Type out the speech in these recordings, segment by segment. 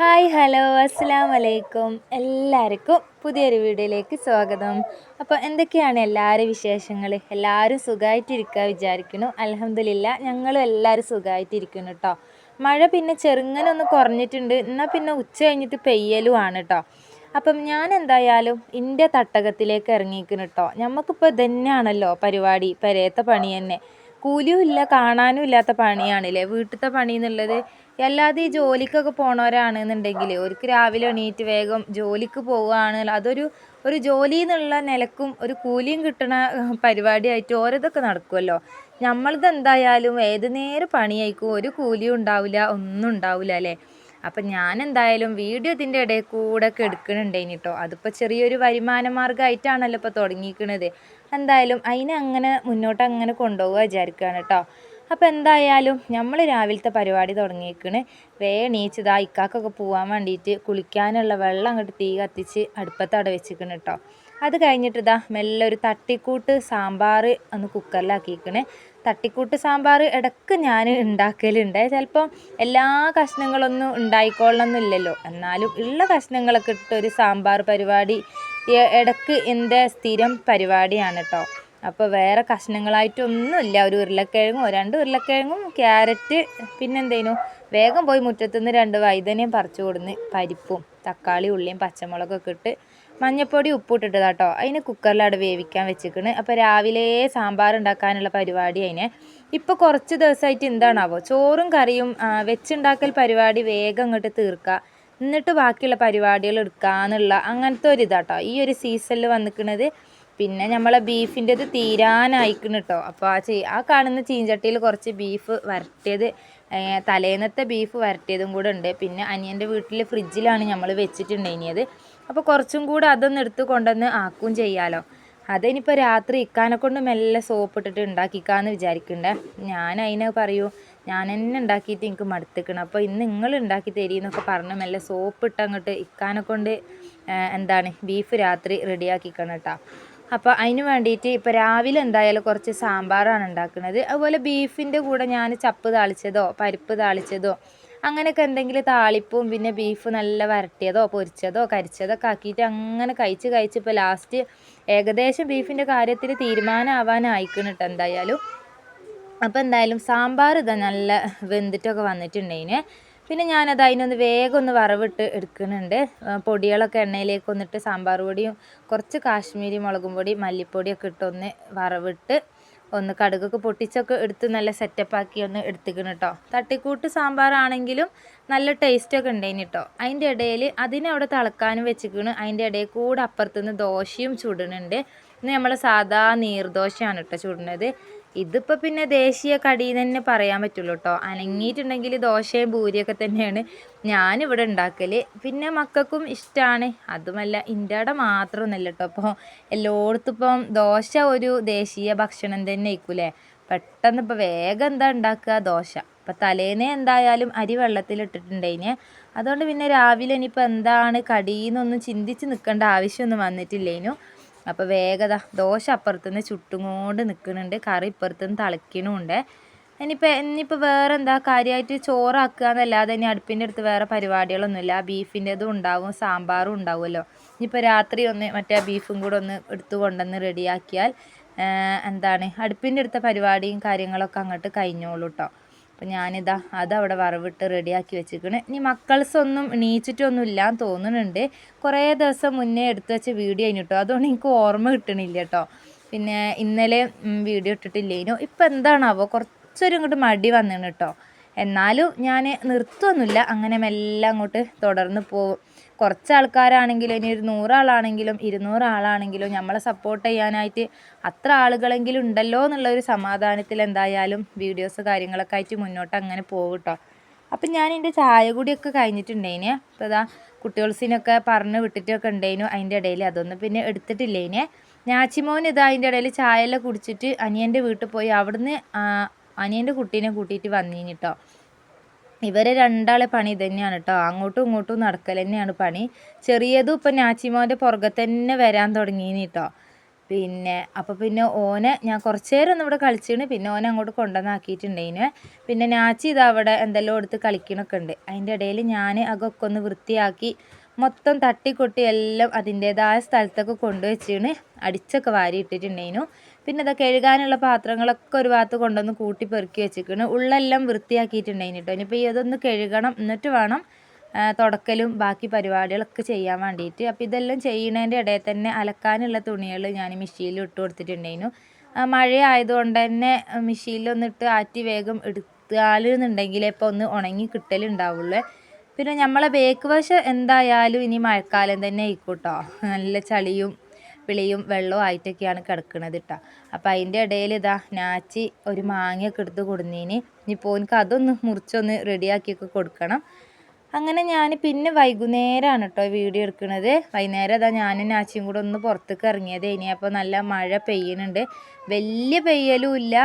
Hi hello അസ്സാം വലൈക്കും എല്ലാവർക്കും പുതിയൊരു വീഡിയോയിലേക്ക് സ്വാഗതം. അപ്പോൾ എന്തൊക്കെയാണ് എല്ലാവരും വിശേഷങ്ങൾ എല്ലാവരും സുഖമായിട്ടിരിക്കുക വിചാരിക്കുന്നു. അലഹമില്ല ഞങ്ങളും എല്ലാവരും സുഖമായിട്ടിരിക്കുന്നു കേട്ടോ മഴ പിന്നെ ചെറുങ്ങനെ ഒന്ന് കുറഞ്ഞിട്ടുണ്ട്. എന്നാൽ പിന്നെ ഉച്ച കഴിഞ്ഞിട്ട് പെയ്യലുമാണ് കേട്ടോ അപ്പം ഞാൻ എന്തായാലും ഇന്ത്യ തട്ടകത്തിലേക്ക് ഇറങ്ങിയിരിക്കുന്നു കേട്ടോ നമുക്കിപ്പോൾ തന്നെയാണല്ലോ പരിപാടി. പെരയത്തെ പണി തന്നെ. കൂലിയും ഇല്ല കാണാനും ഇല്ലാത്ത പണിയാണല്ലേ? വീട്ടിലത്തെ പണി എന്നുള്ളത് അല്ലാതെ ഈ ജോലിക്കൊക്കെ പോണവരാണെന്നുണ്ടെങ്കിൽ അവർക്ക് രാവിലെ എണീറ്റ് വേഗം ജോലിക്ക് പോവുകയാണ് അതൊരു ഒരു ജോലി എന്നുള്ള നിലക്കും ഒരു കൂലിയും കിട്ടണ പരിപാടിയായിട്ട് ഓരോതൊക്കെ നടക്കുമല്ലോ നമ്മളത് എന്തായാലും ഏത് നേരം പണിയായിരിക്കും ഒരു കൂലിയും ഉണ്ടാവില്ല ഒന്നും ഉണ്ടാവില്ല അല്ലേ? അപ്പം ഞാൻ എന്തായാലും വീഡിയോ ഇതിന്റെ ഇടയിൽ കൂടെ ഒക്കെ എടുക്കണുണ്ടേനി കേട്ടോ അതിപ്പോൾ ചെറിയൊരു വരുമാന മാർഗമായിട്ടാണല്ലോ ഇപ്പോൾ തുടങ്ങിയിരിക്കുന്നത് എന്തായാലും അതിനെ അങ്ങനെ മുന്നോട്ട് അങ്ങനെ കൊണ്ടുപോകുക വിചാരിക്കുകയാണ് കേട്ടോ അപ്പോൾ എന്തായാലും നമ്മൾ രാവിലത്തെ പരിപാടി തുടങ്ങിയേക്കണ്. വേ എണീച്ചതാ ഇക്കാക്കൊക്കെ പോകാൻ വേണ്ടിയിട്ട് കുളിക്കാനുള്ള വെള്ളം അങ്ങോട്ട് തീ കത്തിച്ച് അടുപ്പത്ത് അവിടെ വെച്ചിരിക്കണം കേട്ടോ അത് കഴിഞ്ഞിട്ട് ഇതാ മെല്ലെ ഒരു തട്ടിക്കൂട്ട് സാമ്പാർ ഒന്ന് കുക്കറിലാക്കിയിരിക്കണേ തട്ടിക്കൂട്ട് സാമ്പാർ ഇടയ്ക്ക് ഞാൻ ഉണ്ടാക്കലുണ്ട്. ചിലപ്പോൾ എല്ലാ കഷ്ണങ്ങളൊന്നും ഉണ്ടായിക്കൊള്ളണമെന്നില്ലല്ലോ എന്നാലും ഉള്ള കഷ്ണങ്ങളൊക്കെ ഇട്ട് ഒരു സാമ്പാർ പരിപാടി ഇടയ്ക്ക് എന്റെ സ്ഥിരം പരിപാടിയാണ് കേട്ടോ അപ്പോൾ വേറെ കഷ്ണങ്ങളായിട്ടൊന്നുമില്ല. ഒരു ഉരുളക്കിഴങ്ങും രണ്ട് ഉരുളക്കിഴങ്ങും ക്യാരറ്റ് പിന്നെന്തേനു? വേഗം പോയി മുറ്റത്തുനിന്ന് രണ്ട് വൈതനയും പറിച്ചു കൊടുന്ന് പരിപ്പും തക്കാളി ഉള്ളിയും പച്ചമുളകൊക്കെ ഇട്ട് മഞ്ഞൾപ്പൊടി ഉപ്പിട്ടിട്ട് കേട്ടോ അതിന് കുക്കറിലവിടെ വേവിക്കാൻ വെച്ചിക്കണ് അപ്പോൾ രാവിലെ സാമ്പാർ ഉണ്ടാക്കാനുള്ള പരിപാടി അതിന്. ഇപ്പോൾ കുറച്ച് ദിവസമായിട്ട് എന്താണാവോ? ചോറും കറിയും വെച്ചുണ്ടാക്കൽ പരിപാടി വേഗം അങ്ങോട്ട് തീർക്കുക എന്നിട്ട് ബാക്കിയുള്ള പരിപാടികൾ എടുക്കാന്നുള്ള അങ്ങനത്തെ ഒരു ഇതാട്ടോ. ഈ ഒരു സീസണിൽ വന്നിക്കണത് പിന്നെ നമ്മളെ ബീഫിന്റെത് തീരാനായിക്കണം കേട്ടോ അപ്പോൾ ആ ചീ ആ കാണുന്ന ചീഞ്ചട്ടിയിൽ കുറച്ച് ബീഫ് വരട്ടിയത് തലേന്നത്തെ ബീഫ് വരട്ടിയതും കൂടെ ഉണ്ട്. പിന്നെ അനിയന്റെ വീട്ടിൽ ഫ്രിഡ്ജിലാണ് നമ്മൾ വെച്ചിട്ടുണ്ടായിനിയത് അപ്പോൾ കുറച്ചും കൂടെ അതൊന്ന് എടുത്ത് കൊണ്ടുവന്ന് ആക്കും ചെയ്യാമല്ലോ അതിനിപ്പോൾ രാത്രി ഇക്കാനെ കൊണ്ട് മെല്ലെ സോപ്പ് ഇട്ടിട്ട് ഉണ്ടാക്കിക്കാന്ന് വിചാരിക്കണ്ടേ. ഞാൻ അതിനെ പറയൂ ഞാൻ തന്നെ ഉണ്ടാക്കിയിട്ട് എനിക്ക് മടുത്തിക്കണം. അപ്പോൾ ഇന്ന് നിങ്ങൾ ഉണ്ടാക്കി തരീന്നൊക്കെ പറഞ്ഞ് മെല്ലെ സോപ്പ് ഇട്ട് അങ്ങോട്ട് ഇക്കാനെ കൊണ്ട് എന്താണ് ബീഫ് രാത്രി റെഡിയാക്കിക്കണം കേട്ടോ അപ്പോൾ അതിന് വേണ്ടിയിട്ട് ഇപ്പോൾ രാവിലെ എന്തായാലും കുറച്ച് സാമ്പാറാണ് ഉണ്ടാക്കുന്നത് അതുപോലെ ബീഫിന്റെ കൂടെ ഞാൻ ചപ്പ് താളിച്ചതോ പരിപ്പ് താളിച്ചതോ അങ്ങനെയൊക്കെ എന്തെങ്കിലും താളിപ്പും പിന്നെ ബീഫ് നല്ല വരട്ടിയതോ പൊരിച്ചതോ കരിച്ചതൊക്കെ ആക്കിയിട്ട് അങ്ങനെ കഴിച്ച് കഴിച്ച് ഇപ്പോൾ ലാസ്റ്റ് ഏകദേശം ബീഫിന്റെ കാര്യത്തിൽ തീരുമാനമാവാനായിക്കണം എന്തായാലും. അപ്പോൾ എന്തായാലും സാമ്പാർ ഇതാ നല്ല വെന്തിട്ടൊക്കെ വന്നിട്ടുണ്ടതിന് പിന്നെ ഞാനത് അതിനൊന്ന് വേഗം ഒന്ന് വറവിട്ട് എടുക്കുന്നുണ്ട്. പൊടികളൊക്കെ എണ്ണയിലേക്ക് ഒന്നിട്ട് സാമ്പാർ പൊടിയും കുറച്ച് കാശ്മീരി മുളകും പൊടി മല്ലിപ്പൊടിയൊക്കെ ഇട്ടൊന്ന് വറവിട്ട് ഒന്ന് കടുകൊക്കെ പൊട്ടിച്ചൊക്കെ എടുത്ത് നല്ല സെറ്റപ്പാക്കി ഒന്ന് എടുത്തിക്കണം കേട്ടോ തട്ടിക്കൂട്ട് സാമ്പാറാണെങ്കിലും നല്ല ടേസ്റ്റൊക്കെ ഉണ്ടായിന് കേട്ടോ അതിന്റെ ഇടയിൽ അതിനെ അവിടെ തിളക്കാനും വെച്ചിക്കണ്. അതിന്റെ ഇടയിൽ കൂടെ അപ്പുറത്തുനിന്ന് ദോശയും ചുടുന്നുണ്ട് ഇന്ന് നമ്മൾ സാധാ നീർദോശയാണ് കേട്ടോ ചുടുന്നത് ഇതിപ്പോൾ പിന്നെ ദേശീയ കടി തന്നെ പറയാൻ പറ്റുള്ളൂ കേട്ടോ അനങ്ങിയിട്ടുണ്ടെങ്കിൽ ദോശയും പൂരിയൊക്കെ തന്നെയാണ് ഞാനിവിടെ ഉണ്ടാക്കൽ പിന്നെ മക്കൾക്കും ഇഷ്ടമാണ് അതുമല്ല ഇന്ത്യയുടെ മാത്രമൊന്നുമല്ല കേട്ടോ അപ്പോൾ എല്ലായിടത്തും ഇപ്പം ദോശ ഒരു ദേശീയ ഭക്ഷണം തന്നെ ആയിക്കൂലേ പെട്ടെന്ന് ഇപ്പോൾ വേഗം എന്താ ഉണ്ടാക്കുക? ദോശ. അപ്പോൾ തലേന്നേ എന്തായാലും അരി വെള്ളത്തിലിട്ടിട്ടുണ്ടതിന് അതുകൊണ്ട് പിന്നെ രാവിലെ ഇനിയിപ്പോൾ എന്താണ് കടിയെന്നൊന്നും ചിന്തിച്ച് നിൽക്കേണ്ട ആവശ്യമൊന്നും വന്നിട്ടില്ലേനു. അപ്പോൾ വേഗത ദോശ അപ്പുറത്തുനിന്ന് ചുട്ടുകൊണ്ട് നിൽക്കുന്നുണ്ട് കറി ഇപ്പുറത്തുനിന്ന് തിളയ്ക്കണമുണ്ട് ഇനിയിപ്പോൾ ഇനിയിപ്പോൾ വേറെ എന്താ കാര്യമായിട്ട് ചോറാക്കുക എന്നല്ലാതെ ഇനി അടുപ്പിന്റെ അടുത്ത് വേറെ പരിപാടികളൊന്നുമില്ല. ബീഫിന്റെതും ഉണ്ടാവും സാമ്പാറും ഉണ്ടാവുമല്ലോ. ഇനിയിപ്പോൾ രാത്രി ഒന്ന് മറ്റേ ബീഫും കൂടെ ഒന്ന് എടുത്തു കൊണ്ടുവന്ന് റെഡിയാക്കിയാൽ എന്താണ് അടുപ്പിന്റെ അടുത്ത പരിപാടിയും കാര്യങ്ങളൊക്കെ അങ്ങോട്ട് കഴിഞ്ഞോളൂ കേട്ടോ അപ്പം ഞാനിതാ അതവിടെ വറവിട്ട് റെഡിയാക്കി വെച്ചിരിക്കണേ. ഇനി മക്കൾസൊന്നും എണീച്ചിട്ടൊന്നും ഇല്ലാന്ന് തോന്നുന്നുണ്ട്. കുറേ ദിവസം മുന്നേ എടുത്തു വെച്ച വീഡിയോ കഴിഞ്ഞിട്ടോ അതുകൊണ്ട് എനിക്ക് ഓർമ്മ കിട്ടണില്ല കേട്ടോ. പിന്നെ ഇന്നലെ വീഡിയോ ഇട്ടിട്ടില്ലേനു. ഇപ്പം എന്താണാവോ? കുറച്ചൊരു ഇങ്ങോട്ട് മടി വന്നിന് കേട്ടോ. എന്നാലും ഞാൻ നിർത്തുമൊന്നുമില്ല അങ്ങനെ മെല്ലെ അങ്ങോട്ട് തുടർന്ന് പോകും കുറച്ച് ആൾക്കാരാണെങ്കിലും ഇനി ഒരു നൂറാളാണെങ്കിലും ഇരുന്നൂറ് ആളാണെങ്കിലും നമ്മളെ സപ്പോർട്ട് ചെയ്യാനായിട്ട് അത്ര ആളുകളെങ്കിലും ഉണ്ടല്ലോ എന്നുള്ള ഒരു സമാധാനത്തിൽ എന്തായാലും വീഡിയോസ് കാര്യങ്ങളൊക്കെ ആയിട്ട് മുന്നോട്ട് അങ്ങനെ പോകും കേട്ടോ അപ്പം ഞാൻ എന്റെ ചായ കൂടിയൊക്കെ കഴിഞ്ഞിട്ടുണ്ടേനെ അപ്പോൾ ഇതാ കുട്ടികൾസിനൊക്കെ പറഞ്ഞ് വിട്ടിട്ടൊക്കെ ഉണ്ടേനു അതിന്റെ ഇടയിൽ. അതൊന്നും പിന്നെ എടുത്തിട്ടില്ലേനെ ഞാച്ചിമോൻ ഇതാ അതിന്റെ ഇടയിൽ ചായയെല്ലാം കുടിച്ചിട്ട് അനിയന്റെ വീട്ടിൽ പോയി. അവിടുന്ന് അനിയന്റെ കുട്ടീനെ കൂട്ടിയിട്ട് വന്നീനി കേട്ടോ ഇവരെ രണ്ടാളെ പണി തന്നെയാണ് കേട്ടോ അങ്ങോട്ടും ഇങ്ങോട്ടും നടക്കൽ തന്നെയാണ് പണി. ചെറിയതും ഇപ്പം ഞാച്ചിമോന്റെ പുറകെ തന്നെ വരാൻ തുടങ്ങിയിന് കേട്ടോ പിന്നെ അപ്പോൾ പിന്നെ ഓനെ ഞാൻ കുറച്ച് നേരം ഒന്ന് ഇവിടെ കളിച്ചിന് പിന്നെ ഓനെ അങ്ങോട്ട് കൊണ്ടുവന്നാക്കിയിട്ടുണ്ടേന് പിന്നെ ഞാച്ചി ഇത് അവിടെ എന്തെല്ലാം എടുത്ത് കളിക്കണൊക്കെ ഉണ്ട്. അതിന്റെ ഇടയിൽ ഞാൻ അകൊക്കെ ഒന്ന് വൃത്തിയാക്കി മൊത്തം തട്ടിക്കൊട്ടി എല്ലാം അതിന്റേതായ സ്ഥലത്തൊക്കെ കൊണ്ടുവച്ചിന് അടിച്ചൊക്കെ വാരി ഇട്ടിട്ടുണ്ടേനു പിന്നെ ഇതാ കഴുകാനുള്ള പാത്രങ്ങളൊക്കെ ഒരു ഭാഗത്ത് കൊണ്ടുവന്ന് കൂട്ടി പെറുക്കി വെച്ചിരിക്കുന്നു ഉള്ളെല്ലാം വൃത്തിയാക്കിയിട്ടുണ്ടായിന് കേട്ടോ ഇനിയിപ്പോൾ ഈ അതൊന്ന് കഴുകണം എന്നിട്ട് വേണം തുടക്കലും ബാക്കി പരിപാടികളൊക്കെ ചെയ്യാൻ വേണ്ടിയിട്ട് അപ്പോൾ ഇതെല്ലാം ചെയ്യുന്നതിന്റെ ഇടയിൽ തന്നെ അലക്കാനുള്ള തുണികൾ ഞാൻ മെഷീനിൽ ഇട്ട് കൊടുത്തിട്ടുണ്ടായിരുന്നു മഴയായതുകൊണ്ട് തന്നെ മെഷീനിലൊന്നിട്ട് ആറ്റി വേഗം എടുത്താലെന്നുണ്ടെങ്കിൽ ഇപ്പോൾ ഒന്ന് ഉണങ്ങി കിട്ടലുണ്ടാവുള്ളൂ. പിന്നെ നമ്മളെ ബേക്ക് വശം എന്തായാലും ഇനി മഴക്കാലം തന്നെ ആയിക്കോട്ടോ. നല്ല ചളിയും പിളിയും വെള്ളവും ആയിട്ടൊക്കെയാണ് കിടക്കുന്നത് കേട്ടോ അപ്പോൾ അതിന്റെ ഇടയിൽ ഇതാ നാച്ചി ഒരു മാങ്ങയൊക്കെ എടുത്ത് കൊടുന്നീന്. ഇനിയിപ്പോൾ എനിക്ക് അതൊന്ന് മുറിച്ചൊന്ന് റെഡിയാക്കിയൊക്കെ കൊടുക്കണം. അങ്ങനെ ഞാൻ പിന്നെ വൈകുന്നേരമാണ് കേട്ടോ വീഡിയോ എടുക്കുന്നത് വൈകുന്നേരം അതാ ഞാനും നാച്ചിയും കൂടെ ഒന്ന് പുറത്തേക്ക് ഇറങ്ങിയത്. ഇനി അപ്പോൾ നല്ല മഴ പെയ്യുന്നുണ്ട് വലിയ പെയ്യലും ഇല്ല.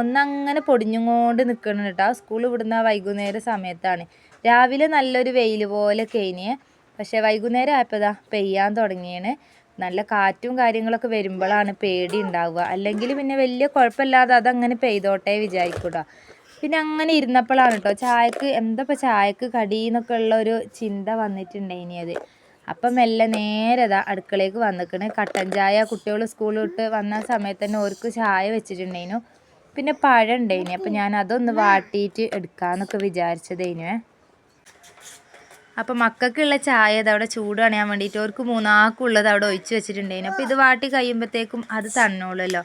ഒന്നങ്ങനെ പൊടിഞ്ഞുകൊണ്ട് നിൽക്കുന്നുണ്ട് കേട്ടോ സ്കൂൾ വിടുന്ന വൈകുന്നേര സമയത്താണ്. രാവിലെ നല്ലൊരു വെയിൽ പോലെ കഴിഞ്ഞ് പക്ഷേ വൈകുന്നേരം ആയപ്പോൾ ഇതാ പെയ്യാൻ തുടങ്ങിയാണ്. നല്ല കാറ്റും കാര്യങ്ങളൊക്കെ വരുമ്പോഴാണ് പേടി ഉണ്ടാവുക. അല്ലെങ്കിൽ പിന്നെ വലിയ കുഴപ്പമില്ലാതെ അതങ്ങനെ പെയ്തോട്ടെ വിചാരിക്കൂട്ടോ പിന്നെ അങ്ങനെ ഇരുന്നപ്പോഴാണ് കേട്ടോ ചായക്ക് എന്താ ഇപ്പോൾ ചായക്ക് കടി എന്നൊക്കെ ഉള്ള ഒരു ചിന്ത വന്നിട്ടുണ്ടായിനി അത്. അപ്പം മെല്ലെ നേരെ ഇതാ അടുക്കളയ്ക്ക് വന്നിക്കണ്. കട്ടൻ ചായ കുട്ടികൾ സ്കൂളിൽ വിട്ട് വന്ന സമയത്ത് തന്നെ ഓർക്ക് ചായ വെച്ചിട്ടുണ്ടായിരുന്നു പിന്നെ പഴം ഉണ്ടായിനി. അപ്പം ഞാൻ അതൊന്ന് വാട്ടിയിട്ട് എടുക്കാമെന്നൊക്കെ വിചാരിച്ചതേനുവേ അപ്പം മക്കൾക്കുള്ള ചായ ഇത് അവിടെ ചൂട് അണയാൻ വേണ്ടിയിട്ട് അവർക്ക് മൂന്നാക്കുള്ളത് അവിടെ ഒഴിച്ചു വെച്ചിട്ടുണ്ടായിരുന്നു. അപ്പോൾ ഇത് വാട്ടി കഴിയുമ്പോഴത്തേക്കും അത് തന്നോളല്ലോ.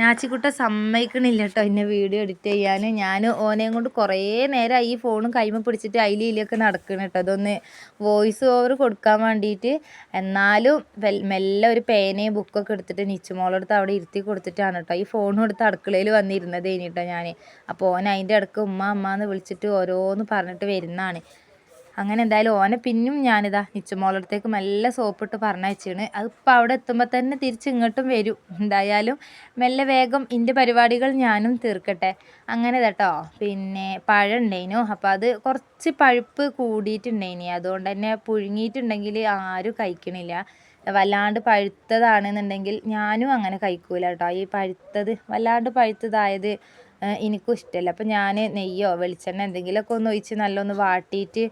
നാച്ചിക്കുട്ട സമ്മതിക്കണില്ല കേട്ടോ എന്നെ വീഡിയോ എഡിറ്റ് ചെയ്യാൻ ഞാൻ ഓനെയും കൊണ്ട് കുറേ നേരം ഈ ഫോണും കൈമ പിടിച്ചിട്ട് അതിലും ഇതിലൊക്കെ നടക്കണം കേട്ടോ. അതൊന്ന് വോയിസ് ഓവർ കൊടുക്കാൻ വേണ്ടിയിട്ട്. എന്നാലും മെല്ലെ ഒരു പേനയും ബുക്കൊക്കെ എടുത്തിട്ട് നിച്ചുമോളെടുത്ത് അവിടെ ഇരുത്തി കൊടുത്തിട്ടാണ് കേട്ടോ. ഈ ഫോണും എടുത്ത് അടുക്കളയിൽ വന്നിരുന്നത് കേട്ടോ ഞാൻ അപ്പോൾ ഓൻ അതിന്റെ ഇടയ്ക്ക് ഉമ്മ അമ്മ എന്ന് വിളിച്ചിട്ട് ഓരോന്ന് പറഞ്ഞിട്ട് വരുന്നതാണ്. അങ്ങനെ എന്തായാലും ഓനെ പിന്നും ഞാനിതാ നിച്ചുമോളടുത്തേക്ക് മെല്ലെ സോപ്പിട്ട് പറഞ്ഞയച്ചാണ്. അതിപ്പോൾ അവിടെ എത്തുമ്പോൾ തന്നെ തിരിച്ച് ഇങ്ങോട്ടും വരും. എന്തായാലും മെല്ലെ വേഗം ഇന്റെ പരിപാടികൾ ഞാനും തീർക്കട്ടെ. അങ്ങനെ കേട്ടോ പിന്നെ പഴം ഉണ്ടായിനു അപ്പോൾ അത് കുറച്ച് പഴുപ്പ് കൂടിയിട്ടുണ്ടേനി. അതുകൊണ്ട് തന്നെ പുഴുങ്ങിയിട്ടുണ്ടെങ്കിൽ ആരും കഴിക്കണില്ല. വല്ലാണ്ട് പഴുത്തതാണെന്നുണ്ടെങ്കിൽ ഞാനും അങ്ങനെ കഴിക്കൂല കേട്ടോ. ഈ പഴുത്തത് വല്ലാണ്ട് പഴുത്തതായത് എനിക്കും ഇഷ്ടമല്ല അപ്പം ഞാൻ നെയ്യോ വെളിച്ചെണ്ണ എന്തെങ്കിലുമൊക്കെ ഒന്ന് ഒഴിച്ച് നല്ലൊന്ന് വാട്ടിയിട്ട്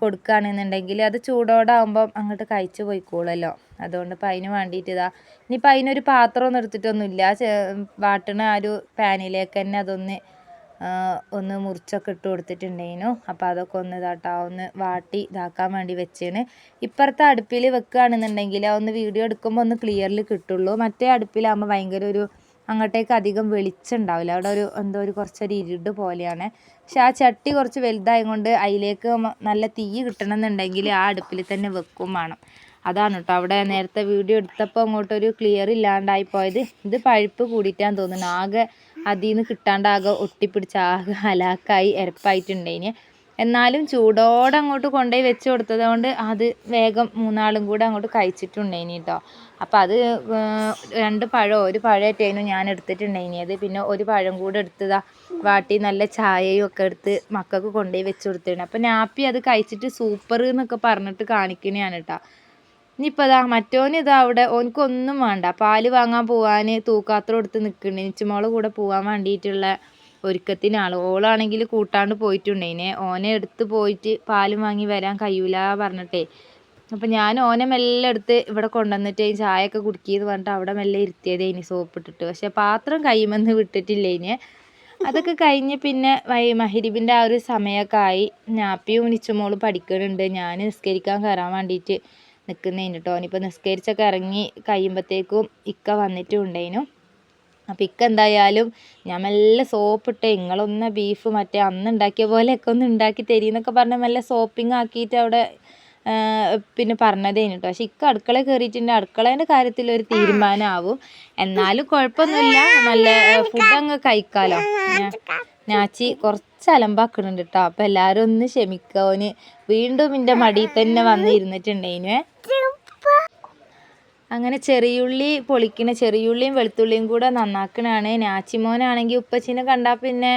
കൊടുക്കുകയാണെന്നുണ്ടെങ്കിൽ അത് ചൂടോടെ ആകുമ്പം അങ്ങോട്ട് കഴിച്ചു പോയിക്കോളുമല്ലോ. അതുകൊണ്ട് ഇപ്പം അതിന് വേണ്ടിയിട്ട് ഇതാ. ഇനിയിപ്പോൾ അതിനൊരു പാത്രമൊന്നും എടുത്തിട്ടൊന്നുമില്ല. വാട്ടണ ആ ഒരു പാനിലേക്ക് തന്നെ അതൊന്ന് ഒന്ന് മുറിച്ചൊക്കെ ഇട്ട് കൊടുത്തിട്ടുണ്ടായിരുന്നു. അപ്പോൾ അതൊക്കെ ഒന്ന് ഇതാട്ടാ ഒന്ന് വാട്ടി ഇതാക്കാൻ വേണ്ടി വെച്ചാണ് ഇപ്പുറത്തെ അടുപ്പിൽ വെക്കുകയാണെന്നുണ്ടെങ്കിൽ ഒന്ന് വീഡിയോ എടുക്കുമ്പോൾ ഒന്ന് ക്ലിയറിൽ കിട്ടുള്ളൂ. മറ്റേ അടുപ്പിലാകുമ്പോൾ ഭയങ്കര ഒരു അങ്ങോട്ടേക്ക് അധികം വെളിച്ചുണ്ടാവില്ല അവിടെ ഒരു എന്തോ ഒരു കുറച്ചൊരു ഇരുട് പോലെയാണ്. പക്ഷെ ആ ചട്ടി കുറച്ച് വലുതായത് കൊണ്ട് അതിലേക്ക് നല്ല തീ കിട്ടണമെന്നുണ്ടെങ്കിൽ ആ അടുപ്പിൽ തന്നെ വെക്കും വേണം. അതാണ് കേട്ടോ. അവിടെ നേരത്തെ വീഡിയോ എടുത്തപ്പോൾ അങ്ങോട്ടൊരു ക്ലിയർ ഇല്ലാണ്ടായി പോയത് ഇത് പഴുപ്പ് കൂടിയിട്ടാന്ന് തോന്നുന്നു. ആകെ അതിൽ നിന്ന് കിട്ടാണ്ട് ആകെ ഒട്ടിപ്പിടിച്ച് ആകെ ഹലാക്കായി എരപ്പായിട്ടുണ്ടേന് എന്നാലും ചൂടോടെ അങ്ങോട്ട് കൊണ്ടുപോയി വെച്ച് കൊടുത്തത് കൊണ്ട് അത് വേഗം മൂന്നാളും കൂടെ അങ്ങോട്ട് കഴിച്ചിട്ടുണ്ടേനി കേട്ടോ അപ്പോൾ അത് രണ്ട് പഴമോ ഒരു പഴമായിട്ടായിരുന്നു ഞാൻ എടുത്തിട്ടുണ്ടായിനിയത് പിന്നെ ഒരു പഴം കൂടെ എടുത്തതാ വാട്ടി നല്ല ചായയും ഒക്കെ എടുത്ത് മക്കൾക്ക് കൊണ്ടുപോയി വെച്ച് കൊടുത്തിട്ടുണ്ട് അപ്പോൾ നാപ്പി അത് കഴിച്ചിട്ട് സൂപ്പർ എന്നൊക്കെ പറഞ്ഞിട്ട് കാണിക്കണയാണ് കേട്ടോ ഇനിയിപ്പോൾ അതാ മറ്റോന് ഇതാ അവിടെ ഓനിക്കൊന്നും വേണ്ട. പാൽ വാങ്ങാൻ പോവാൻ തൂക്കാത്രം എടുത്ത് നിൽക്കുന്നുണ്ട് നിച്ചുമോളെ കൂടെ പോകാൻ വേണ്ടിയിട്ടുള്ള ഒരുക്കത്തിനാണ്. ഓളാണെങ്കിൽ കൂട്ടാണ്ട് പോയിട്ടുണ്ടേനെ. ഓനെ എടുത്ത് പോയിട്ട് പാലും വാങ്ങി വരാൻ കഴിയൂല പറഞ്ഞിട്ടേ. അപ്പം ഞാൻ ഓനെ മെല്ലെ എടുത്ത് ഇവിടെ കൊണ്ടുവന്നിട്ട് ഈ ഒക്കെ കുടിക്കിയെന്ന് പറഞ്ഞിട്ട് അവിടെ മെല്ലെ ഇരുത്തിയതേ ഇനി സോപ്പ് ഇട്ടിട്ട് പക്ഷെ പാത്രം കൈമെന്ന് വിട്ടിട്ടില്ല ഇനി അതൊക്കെ കഴിഞ്ഞ് പിന്നെ വൈ മഹരിബിന്റെ ആ ഒരു സമയമൊക്കെ ആയി. ഞാപ്പിയും നിച്ചുമോളും പഠിക്കുന്നുണ്ട് ഞാൻ നിസ്കരിക്കാൻ കയറാൻ വേണ്ടിയിട്ട് നിൽക്കുന്നതിന് കേട്ടോ ഇനിയിപ്പോൾ നിസ്കരിച്ചൊക്കെ ഇറങ്ങി കഴിയുമ്പോഴത്തേക്കും ഇക്ക വന്നിട്ടുണ്ടേനു. അപ്പം ഇക്ക എന്തായാലും ഞാൻ മെല്ലെ സോപ്പിട്ട് നിങ്ങളൊന്ന് ബീഫ് മറ്റേ അന്ന് ഉണ്ടാക്കിയ പോലെയൊക്കെ ഒന്ന് ഉണ്ടാക്കി തരീന്നൊക്കെ പറഞ്ഞ് മെല്ലെ സോപ്പിംഗ് ആക്കിയിട്ട് അവിടെ പിന്നെ പറഞ്ഞതേനു കേട്ടോ പക്ഷെ ഇക്ക അടുക്കള കയറിയിട്ടുണ്ട് അടുക്കളേന്റെ കാര്യത്തിൽ ഒരു തീരുമാനമാവും എന്നാലും കുഴപ്പമൊന്നുമില്ല. നല്ല ഫുഡ് അങ്ങ് കഴിക്കാലോ. ഞാ- ഞാച്ചി കുറച്ച് അലമ്പാക്കുന്നുണ്ട് കേട്ടോ അപ്പം എല്ലാവരും ഒന്ന് ക്ഷമിക്കുക ഓന് വീണ്ടും എന്റെ മടിയിൽ തന്നെ വന്ന് അങ്ങനെ ചെറിയുള്ളി പൊളിക്കണ ചെറിയുള്ളിയും വെളുത്തുള്ളിയും കൂടെ നന്നാക്കണതാണ് നാച്ചിമോനാണെങ്കിൽ ഉപ്പച്ചിനെ കണ്ടാ പിന്നെ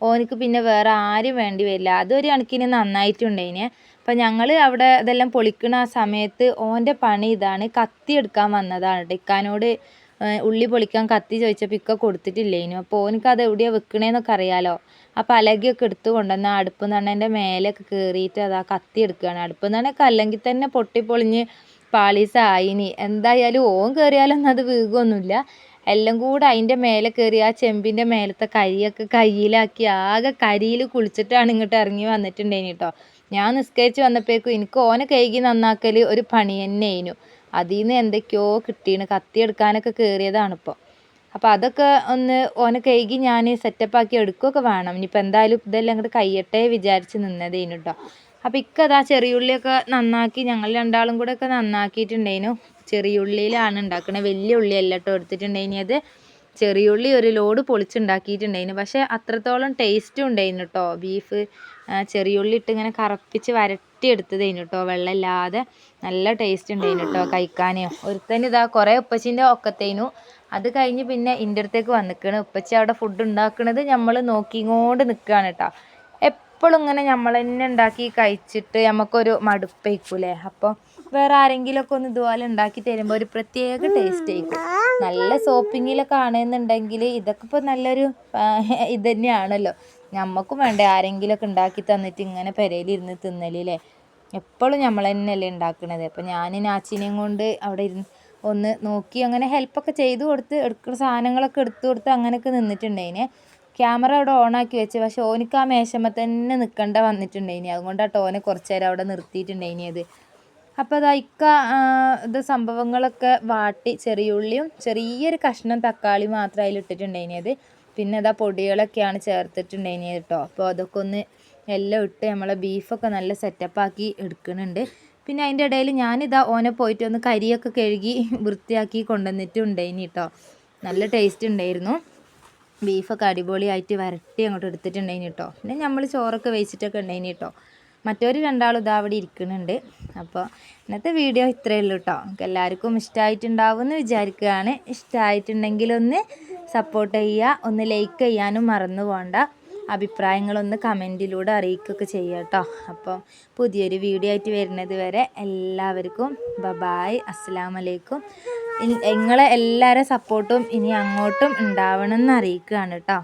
ഓനിക്ക് പിന്നെ വേറെ ആരും വേണ്ടി വരില്ല. അതൊരു കണക്കിന് നന്നായിട്ടുണ്ടേന് അപ്പം ഞങ്ങൾ അവിടെ ഇതെല്ലാം പൊളിക്കണ ആ സമയത്ത് ഓന്റെ പണി ഇതാണ്. കത്തി എടുക്കാൻ വന്നതാണ്. ഇക്കാനോട് ഉള്ളി പൊളിക്കാൻ കത്തി ചോദിച്ചപ്പോൾ ഇക്ക കൊടുത്തിട്ടില്ലേനു. അപ്പോൾ ഓനിക്ക് അത് എവിടെയാണ് വെക്കണേന്നൊക്കെ അറിയാലോ. ആ അലകിയൊക്കെ എടുത്തു കൊണ്ടുവന്ന് അടുപ്പ് നണ്ണേന്റെ മേലെയൊക്കെ കയറിയിട്ട് ആ കത്തി എടുക്കുകയാണ് അടുപ്പ് നണ്ണൊക്കെ അല്ലെങ്കിൽ തന്നെ പൊട്ടിപ്പൊളിഞ്ഞ് പാളീസായിനി. എന്തായാലും ഓൻ കയറിയാലൊന്നും അത് വീകുകയൊന്നുമില്ല എല്ലാം കൂടെ അതിന്റെ മേലെ കയറി ആ ചെമ്പിന്റെ മേലത്തെ കരിയൊക്കെ കയ്യിലാക്കി ആകെ കരിയിൽ കുളിച്ചിട്ടാണ് ഇങ്ങോട്ട് ഇറങ്ങി വന്നിട്ടുണ്ടേനി കേട്ടോ ഞാൻ നിസ്കരിച്ച് വന്നപ്പോഴേക്കും എനിക്ക് ഓനെ കഴുകി നന്നാക്കൽ ഒരു പണി തന്നെയായിരുന്നു അതിൽ നിന്ന് എന്തൊക്കെയോ കത്തി എടുക്കാനൊക്കെ കയറിയതാണിപ്പോൾ അപ്പോൾ അതൊക്കെ ഒന്ന് ഓനെ കഴുകി ഞാൻ സെറ്റപ്പാക്കി എടുക്കുകയൊക്കെ വേണം. ഇനിയിപ്പോൾ എന്തായാലും ഇതെല്ലാം അങ്ങോട്ട് കയ്യട്ടെ വിചാരിച്ച് നിന്നതേനു കേട്ടോ അപ്പോൾ ഇക്കതാ ചെറിയുള്ളിയൊക്കെ നന്നാക്കി ഞങ്ങൾ രണ്ടാളും കൂടെ ഒക്കെ നന്നാക്കിയിട്ടുണ്ടേനു. ചെറിയുള്ളിയിലാണ് ഉണ്ടാക്കണത് വലിയ ഉള്ളിയല്ല കേട്ടോ ചെറിയ ചെറിയുള്ളി ഒരു ലോഡ് പൊളിച്ചുണ്ടാക്കിയിട്ടുണ്ടായിന് പക്ഷേ അത്രത്തോളം ടേസ്റ്റും ഉണ്ടായിരുന്നു കേട്ടോ ബീഫ് ചെറിയുള്ളി ഇട്ട് ഇങ്ങനെ കറപ്പിച്ച് വരട്ടി എടുത്തതായിരുന്നു കേട്ടോ വെള്ളമില്ലാതെ നല്ല ടേസ്റ്റ് ഉണ്ടായിന് കേട്ടോ കഴിക്കാൻ ഒരുത്തന് ഇതാ കുറേ ഉപ്പച്ചീന്റെ ഒക്കത്തേനു. അത് കഴിഞ്ഞ് പിന്നെ ഇന്റെ അടുത്തേക്ക് വന്നിക്കണ്. ഉപ്പച്ചി അവിടെ ഫുഡ് ഉണ്ടാക്കണത് നമ്മൾ നോക്കിങ്ങോണ്ട് നിൽക്കുകയാണ് കേട്ടോ എപ്പോഴും ഇങ്ങനെ നമ്മൾ തന്നെ ഉണ്ടാക്കി കഴിച്ചിട്ട് നമുക്കൊരു മടുപ്പേക്കൂലേ. അപ്പോൾ വേറെ ആരെങ്കിലുമൊക്കെ ഒന്ന് ഇതുപോലെ ഉണ്ടാക്കി തരുമ്പോൾ ഒരു പ്രത്യേക ടേസ്റ്റ് ആയിരിക്കും. നല്ല സോപ്പിങ്ങിലൊക്കെ ആണെന്നുണ്ടെങ്കിൽ ഇതൊക്കെ ഇപ്പോൾ നല്ലൊരു ഇത് തന്നെയാണല്ലോ. നമുക്കും വേണ്ടേ ആരെങ്കിലുമൊക്കെ ഉണ്ടാക്കി തന്നിട്ട് ഇങ്ങനെ പെരയിലിരുന്ന് തിന്നലില്ലേ? എപ്പോഴും നമ്മൾ തന്നെയല്ലേ ഉണ്ടാക്കണത്. അപ്പോൾ ഞാൻ നാച്ചിനെയും കൊണ്ട് അവിടെ ഇരുന്ന് ഒന്ന് നോക്കി അങ്ങനെ ഹെൽപ്പൊക്കെ ചെയ്തു കൊടുത്ത് എടുക്കുന്ന സാധനങ്ങളൊക്കെ എടുത്തു കൊടുത്ത് അങ്ങനെയൊക്കെ നിന്നിട്ടുണ്ടായിന്. ക്യാമറ അവിടെ ഓണാക്കി വെച്ച്. പക്ഷെ ഓനിക്ക് ആ മേശമ്മ തന്നെ നിൽക്കേണ്ട വന്നിട്ടുണ്ടായിനി. അതുകൊണ്ടാട്ടോ ഓനെ കുറച്ച് നേരം അവിടെ നിർത്തിയിട്ടുണ്ടായിനി അത്. അപ്പോൾ അതാ ഇക്ക ഇത് സംഭവങ്ങളൊക്കെ വാട്ടി ചെറിയ ഉള്ളിയും ചെറിയൊരു കഷ്ണം തക്കാളി മാത്രം അതിൽ ഇട്ടിട്ടുണ്ടായിനി അത്. പിന്നെ അതാ പൊടികളൊക്കെയാണ് ചേർത്തിട്ടുണ്ടായിനി കേട്ടോ. അപ്പോൾ അതൊക്കെ ഒന്ന് എല്ലാം ഇട്ട് നമ്മളെ ബീഫൊക്കെ നല്ല സെറ്റപ്പാക്കി എടുക്കുന്നുണ്ട്. പിന്നെ അതിന്റെ ഇടയിൽ ഞാനിതാ ഓനെ പോയിട്ട് ഒന്ന് കരിയൊക്കെ കഴുകി വൃത്തിയാക്കി കൊണ്ടുവന്നിട്ടുണ്ടായിനി കേട്ടോ. നല്ല ടേസ്റ്റ് ഉണ്ടായിരുന്നു. ബീഫൊക്കെ അടിപൊളിയായിട്ട് വരട്ടി അങ്ങോട്ട് എടുത്തിട്ടുണ്ടായിനി കേട്ടോ. പിന്നെ നമ്മൾ ചോറൊക്കെ വെച്ചിട്ടൊക്കെ ഉണ്ടായിനി കേട്ടോ. മറ്റൊരു രണ്ടാളും ഇതാ അവിടെ ഇരിക്കുന്നുണ്ട്. അപ്പോൾ ഇന്നത്തെ വീഡിയോ ഇത്രയേ ഉള്ളൂ കേട്ടോ നമുക്ക് എല്ലാവർക്കും ഇഷ്ടമായിട്ടുണ്ടാവും എന്ന് വിചാരിക്കുകയാണ്. ഇഷ്ടമായിട്ടുണ്ടെങ്കിൽ ഒന്ന് സപ്പോർട്ട് ചെയ്യുക ഒന്ന് ലൈക്ക് ചെയ്യാനും മറന്നു പോകണ്ട അഭിപ്രായങ്ങളൊന്ന് കമന്റിലൂടെ അറിയിക്കുകയൊക്കെ ചെയ്യുക കേട്ടോ അപ്പം പുതിയൊരു വീഡിയോ ആയിട്ട് വരുന്നത് വരെ എല്ലാവർക്കും ബബായ് അസ്സാം വലൈക്കും നിങ്ങളെ എല്ലാവരുടെ സപ്പോർട്ടും ഇനി അങ്ങോട്ടും ഉണ്ടാവണമെന്ന് അറിയിക്കുകയാണ് കേട്ടോ